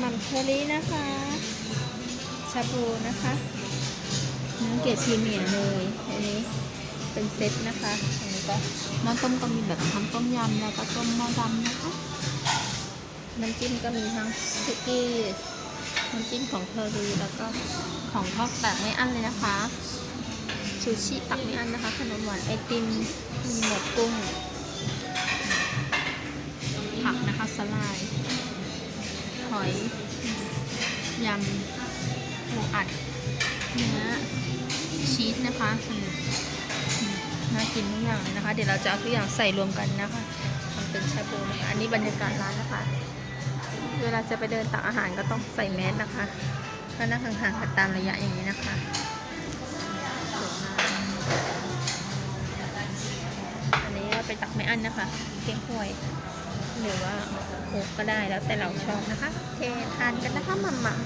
เทอรี่นะคะ ชาบูนะคะ เนื้อเกรดพรีเมียร์เลย อันนี้เป็นเซตนะคะอันนี้ก็หม้อต้มก็มีแบบทั้งต้มยำแล้วก็ต้มหม้อดำนะคะ น้ำจิ้มก็มีทั้งสุกี้น้ำจิ้มของเทอรีแล้วก็ของทอดแบบไม่อั้นเลยนะคะชูชิตักไม่อั้นนะคะ ขนมหวานไอติม มีหมดกุ้ง ผักนะคะสลาย อยยำปูอัดเนื้อชีสนะคะน่ากินทุกอย่างเลยนะคะ เดี๋ยวเราจะเอาทุกอย่างใส่รวมกันนะคะทำเป็นชาบูนะคะอันนี้บรรยากาศร้านนะคะ เวลาจะไปเดินตักอาหารก็ต้องใส่แมสนะคะก็นั่งห่างๆกันตามระยะอย่างนี้นะคะอันนี้เราไปตักไม่อั้นนะคะเก้งห้วย หรือว่าโคกก็ได้แล้วแต่เราชอบนะคะ โอเค ทานกันนะคะมัมมัม